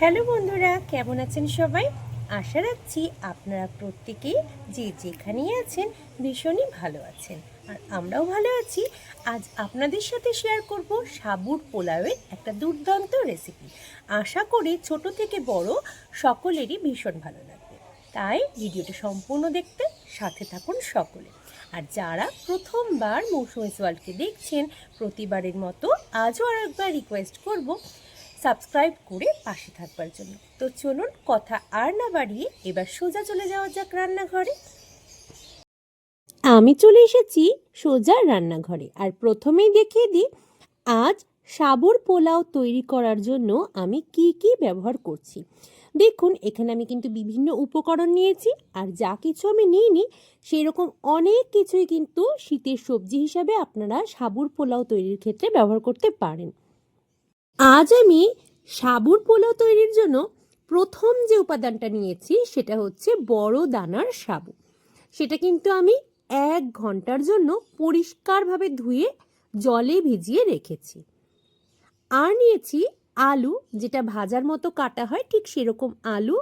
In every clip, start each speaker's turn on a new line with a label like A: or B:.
A: Hello বন্ধুরা, কেমন আছেন সবাই? আশা রাখছি আপনারা প্রত্যেকেই যে যেখানেই আছেন ভীষণই ভালো আছেন। আর আমরাও ভালো আছি। আজ আপনাদের সাথে শেয়ার করব সাবুর পোলাওয়ের একটা দুর্দান্ত রেসিপি আশা করি ছোট থেকে বড় সকলেরই ভীষণ ভালো লাগবে। তাই ভিডিওটি সম্পূর্ণ দেখতে সাথে থাকুন সকলে। আর যারা প্রথমবার মৌসুমি ওয়ার্ল্ডকে দেখছেন, প্রতিবারের মতো আজও আর একবার রিকোয়েস্ট করব সাবস্ক্রাইব করে পাশে থাকবার জন্য। তো চলুন কথা আর না বাড়িয়ে এবার সোজা চলে যাওয়া যাক রান্নাঘরে। আমি চলে এসেছি সোজা রান্নাঘরে আর প্রথমেই দেখিয়ে দিই, আজ সাবুর পোলাও তৈরি করার জন্য আমি কি কি ব্যবহার করছি। দেখুন, এখানে আমি কিন্তু বিভিন্ন উপকরণ নিয়েছি আর যা কিছু আমি নিইনি সেই রকম অনেক কিছুই কিন্তু শীতের সবজি হিসাবে আপনারা সাবুর পোলাও তৈরির ক্ষেত্রে ব্যবহার করতে পারেন। আজ আমি সাবুর পোলাও তৈরির জন্য প্রথম যে উপাদানটা নিয়েছি সেটা হচ্ছে বড় দানার সাবু। সেটা কিন্তু আমি এক ঘণ্টার জন্য পরিষ্কারভাবে ধুয়ে জলে ভিজিয়ে রেখেছি। আর নিয়েছি আলু, যেটা ভাজার মতো কাটা হয় ঠিক সেরকম আলু,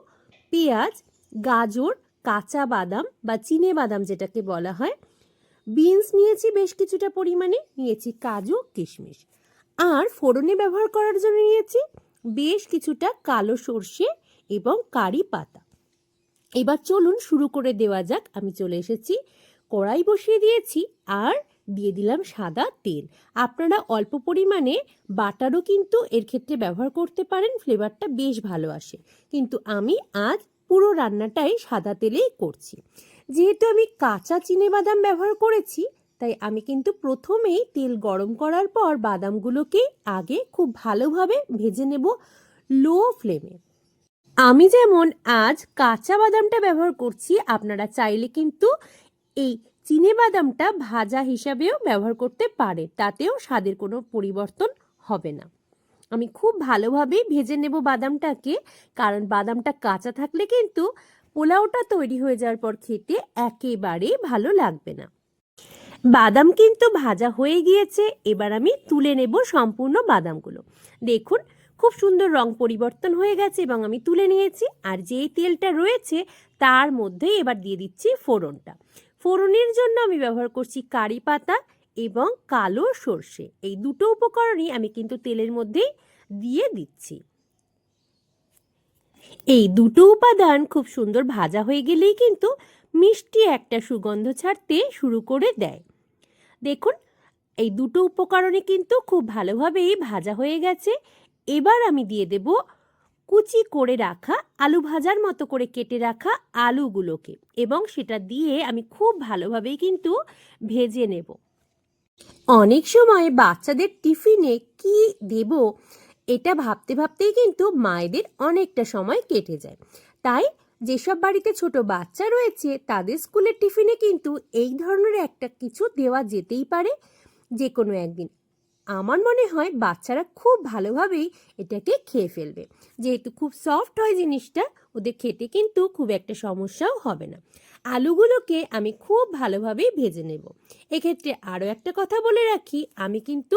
A: পেঁয়াজ, গাজর, কাঁচা বাদাম বা চিনে বাদাম যেটাকে বলা হয়। বিনস নিয়েছি বেশ কিছুটা পরিমাণে, নিয়েছি কাজু, কিশমিশ। আর ফোড়নে ব্যবহার করার জন্য নিয়েছি বেশ কিছুটা কালো সর্ষে এবং কারি পাতা। এবার চলুন শুরু করে দেওয়া যাক। আমি চলে এসেছি, কড়াই বসিয়ে দিয়েছি আর দিয়ে দিলাম সাদা তেল। আপনারা অল্প পরিমাণে বাটারও কিন্তু এর ক্ষেত্রে ব্যবহার করতে পারেন, ফ্লেভারটা বেশ ভালো আসে। কিন্তু আমি আজ পুরো রান্নাটাই সাদা তেলেই করছি। যেহেতু আমি কাঁচা চিনে বাদাম ব্যবহার করেছি তাই আমি কিন্তু প্রথমেই তেল গরম করার পর বাদামগুলোকে আগে খুব ভালোভাবে ভেজে নেব লো ফ্লেমে। আমি যেমন আজ কাঁচা বাদামটা ব্যবহার করছি, আপনারা চাইলে কিন্তু এই চিনে বাদামটা ভাজা হিসাবেও ব্যবহার করতে পারে তাতেও স্বাদের কোনো পরিবর্তন হবে না। আমি খুব ভালোভাবেই ভেজে নেব বাদামটাকে, কারণ বাদামটা কাঁচা থাকলে কিন্তু পোলাওটা তৈরি হয়ে যাওয়ার পর খেতে একেবারে ভালো লাগবে না। বাদাম কিন্তু ভাজা হয়ে গিয়েছে, এবার আমি তুলে নেব সম্পূর্ণ বাদামগুলো। দেখুন, খুব সুন্দর রং পরিবর্তন হয়ে গেছে এবং আমি তুলে নিয়েছি, আর যেই তেলটা রয়েছে তার মধ্যে এবার দিয়ে দিচ্ছি ফোড়নটা। ফোড়নের জন্য আমি ব্যবহার করছি কারি পাতা এবং কালো সর্ষে। এই দুটো উপকরণই আমি কিন্তু তেলের মধ্যেই দিয়ে দিচ্ছি। এই দুটো উপাদান খুব সুন্দর ভাজা হয়ে গেলেই কিন্তু মিষ্টি একটা সুগন্ধ ছাড়তে শুরু করে দেয়। দেখুন, এই দুটো উপকরণে কিন্তু খুব ভালোভাবেই ভাজা হয়ে গেছে। এবার আমি দিয়ে দেব কুচি করে রাখা আলু ভাজার মতো করে কেটে রাখা আলুগুলোকে এবং সেটা দিয়ে আমি খুব ভালোভাবেই কিন্তু ভেজে নেব। অনেক সময় বাচ্চাদের টিফিনে কি দেব, এটা ভাবতে, ভাবতেই কিন্তু মায়েদের অনেকটা সময় কেটে যায়। তাই যেসব বাড়িতে ছোট বাচ্চা রয়েছে, তাদের স্কুলের টিফিনে কিন্তু এই ধরনের একটা কিছু দেওয়া যেতেই পারে যে কোনো একদিন। আমার মনে হয় বাচ্চারা খুব ভালোভাবেই এটাকে খেয়ে ফেলবে। যেহেতু খুব সফট হয় জিনিসটা, ওদের খেতে কিন্তু খুব একটা সমস্যাও হবে না। আলুগুলোকে আমি খুব ভালোভাবেই ভেজে নেব। এক্ষেত্রে আরও একটা কথা বলে রাখি, আমি কিন্তু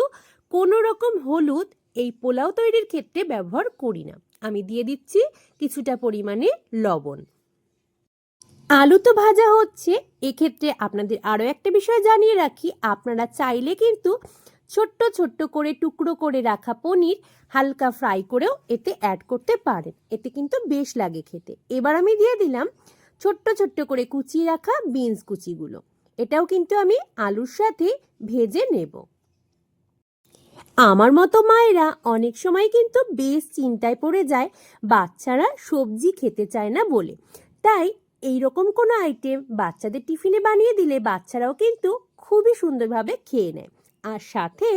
A: কোনো রকম হলুদ এই পোলাও তৈরির ক্ষেত্রে ব্যবহার করি না। আমি দিয়ে দিচ্ছি কিছুটা পরিমাণে লবণ। আলু তো ভাজা হচ্ছে, এক্ষেত্রে আপনাদের আরও একটা বিষয় জানিয়ে রাখি, আপনারা চাইলে কিন্তু ছোট্ট ছোট্ট করে টুকরো করে রাখা পনির হালকা ফ্রাই করেও এতে অ্যাড করতে পারেন, এতে কিন্তু বেশ লাগে খেতে। এবার আমি দিয়ে দিলাম ছোট্ট ছোট্ট করে কুচিয়ে রাখা বিনস কুচিগুলো, এটাও কিন্তু আমি আলুর সাথে ভেজে নেব। আমার মতো মায়েরা অনেক সময় কিন্তু বেশ চিন্তায় পড়ে যায়, বাচ্চারা সবজি খেতে চায় না বলে। তাই এই রকম কোনো আইটেম বাচ্চাদের টিফিনে বানিয়ে দিলে বাচ্চারাও কিন্তু খুবই সুন্দরভাবে খেয়ে নেয়। আর সাথে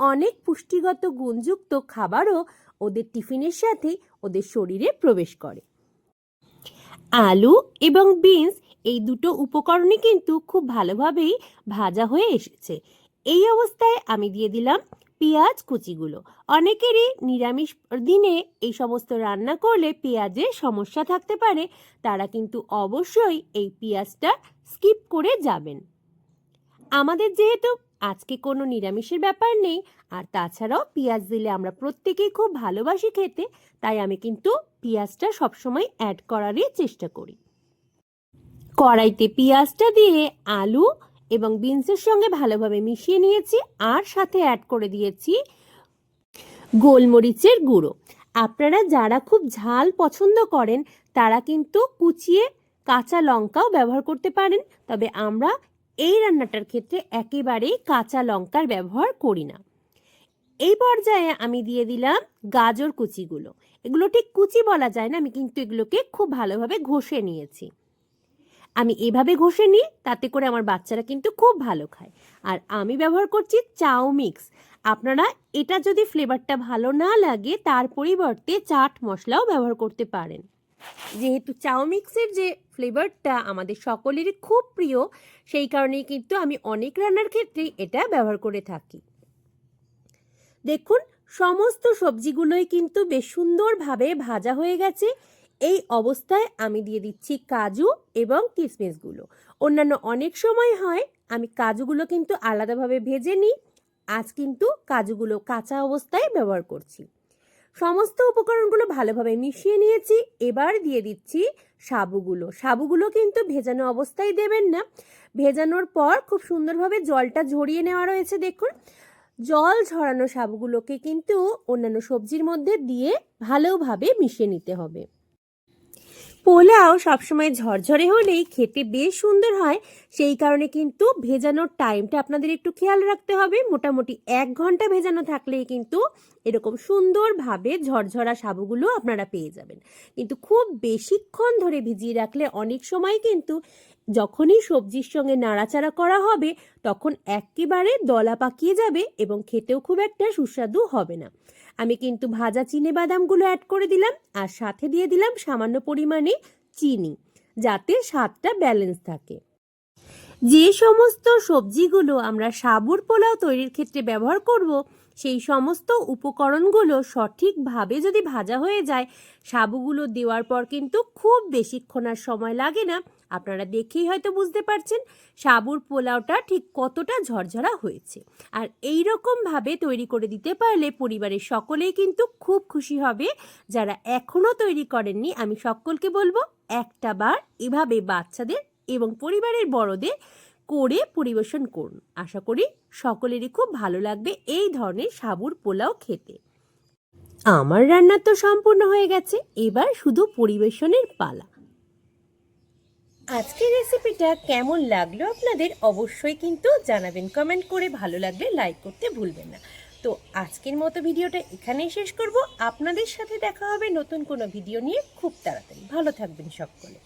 A: অনেক পুষ্টিগত গুণযুক্ত খাবারও ওদের টিফিনের সাথে ওদের শরীরে প্রবেশ করে। আলু এবং বিনস এই দুটো উপকরণই কিন্তু খুব ভালোভাবেই ভাজা হয়ে এসেছে। এই অবস্থায় আমি দিয়ে দিলাম পেঁয়াজ কুচিগুলো। অনেকেরই নিরামিষ দিনে এই সমস্ত রান্না করলে পেঁয়াজের সমস্যা থাকতে পারে, তারা কিন্তু অবশ্যই এই পেঁয়াজটা স্কিপ করে যাবেন। আমাদের যেহেতু আজকে কোনো নিরামিষের ব্যাপার নেই, আর তাছাড়াও পেঁয়াজ দিলে আমরা প্রত্যেকেই খুব ভালোবাসি খেতে, তাই আমি কিন্তু পেঁয়াজটা সবসময় অ্যাড করারই চেষ্টা করি। কড়াইতে পেঁয়াজটা দিয়ে আলু এবং বিনসের সঙ্গে ভালোভাবে মিশিয়ে নিয়েছি আর সাথে অ্যাড করে দিয়েছি গোলমরিচের গুঁড়ো। আপনারা যারা খুব ঝাল পছন্দ করেন, তারা কিন্তু কুচিয়ে কাঁচা লঙ্কাও ব্যবহার করতে পারেন। তবে আমরা এই রান্নাটার ক্ষেত্রে একেবারেই কাঁচা লঙ্কার ব্যবহার করি না। এই পর্যায়ে আমি দিয়ে দিলাম গাজর কুচিগুলো। এগুলো ঠিক কুচি বলা যায় না, আমি কিন্তু এগুলোকে খুব ভালোভাবে ঘষে নিয়েছি। আমি এভাবে ঘষে নিই, তাতে করে আমার বাচ্চারা কিন্তু খুব ভালো খায়। আর আমি ব্যবহার করছি চাউ মিক্স। আপনারা এটা যদি ফ্লেভারটা ভালো না লাগে, তার পরিবর্তে চাট মশলাও ব্যবহার করতে পারেন। যেহেতু চাউ মিক্সের যে ফ্লেভারটা আমাদের সকলেরই খুব প্রিয়, সেই কারণেই কিন্তু আমি অনেক রান্নার ক্ষেত্রেই এটা ব্যবহার করে থাকি। দেখুন, সমস্ত সবজিগুলোই কিন্তু বেশ সুন্দরভাবে ভাজা হয়ে গেছে। এই অবস্থায় আমি দিয়ে দিচ্ছি কাজু এবং কিশমিশগুলো অন্যান্য অনেক সময় হয়, আমি কাজুগুলো কিন্তু আলাদাভাবে ভেজে নিই, আজ কিন্তু কাজুগুলো কাঁচা অবস্থায় ব্যবহার করছি। সমস্ত উপকরণগুলো ভালোভাবে মিশিয়ে নিয়েছি, এবার দিয়ে দিচ্ছি সাবুগুলো। সাবুগুলো কিন্তু ভেজানো অবস্থায় দেবেন না। ভেজানোর পর খুব সুন্দরভাবে জলটা ঝরিয়ে নেওয়া রয়েছে, দেখুন। জল ঝরানো সাবুগুলোকে কিন্তু অন্যান্য সবজির মধ্যে দিয়ে ভালোভাবে মিশিয়ে নিতে হবে। পোলাও সবসময় ঝরঝরে হলেই খেতে বেশ সুন্দর হয়। সেই কারণে কিন্তু ভেজানোর টাইমটা আপনাদের একটু খেয়াল রাখতে হবে। মোটামুটি এক ঘণ্টা ভেজানো থাকলেই কিন্তু এরকম সুন্দরভাবে ঝরঝরা সাবুগুলো আপনারা পেয়ে যাবেন। কিন্তু খুব বেশিক্ষণ ধরে ভিজিয়ে রাখলে অনেক সময় কিন্তু যখনই সবজির সঙ্গে নাড়াচাড়া করা হবে, তখন একেবারে দলা পাকিয়ে যাবে এবং খেতেও খুব একটা সুস্বাদু হবে না। আমি কিন্তু ভাজা চিনে বাদামগুলো অ্যাড করে দিলাম আর সাথে দিয়ে দিলাম সামান্য পরিমাণে চিনি, যাতে স্বাদটা ব্যালেন্স থাকে। যে সমস্ত সবজিগুলো আমরা সাবুর পোলাও তৈরির ক্ষেত্রে ব্যবহার করব, সেই সমস্ত উপকরণগুলো সঠিকভাবে যদি ভাজা হয়ে যায়, সাবুগুলো দেওয়ার পর কিন্তু খুব বেশিক্ষণ আর সময় লাগে না। আপনারা দেখেই হয়তো বুঝতে পারছেন সাবুর পোলাওটা ঠিক কতটা ঝরঝরা হয়েছে। আর এই রকমভাবে তৈরি করে দিতে পারলে পরিবারের সকলেই কিন্তু খুব খুশি হবে। যারা এখনও তৈরি করেননি, আমি সকলকে বলব একটা বার এভাবে বাচ্চাদের এবং পরিবারের বড়দের করে পরিবেশন করুন। আশা করি সকলেরই খুব ভালো লাগবে এই ধরনের সাবুর পোলাও খেতে। আমার রান্না তো সম্পূর্ণ হয়ে গেছে, এবার শুধু পরিবেশনের পালা। আজকের রেসিপিটা কেমন লাগল আপনাদের অবশ্যই কিন্তু জানাবেন। কমেন্ট করে ভালো লাগলে লাইক করতে ভুলবেন না। তো আজকের মতো ভিডিওটা এখানেই শেষ করব। আপনাদের সাথে দেখা হবে নতুন কোনো ভিডিও নিয়ে খুব তাড়াতাড়ি। ভালো থাকবেন সকলে।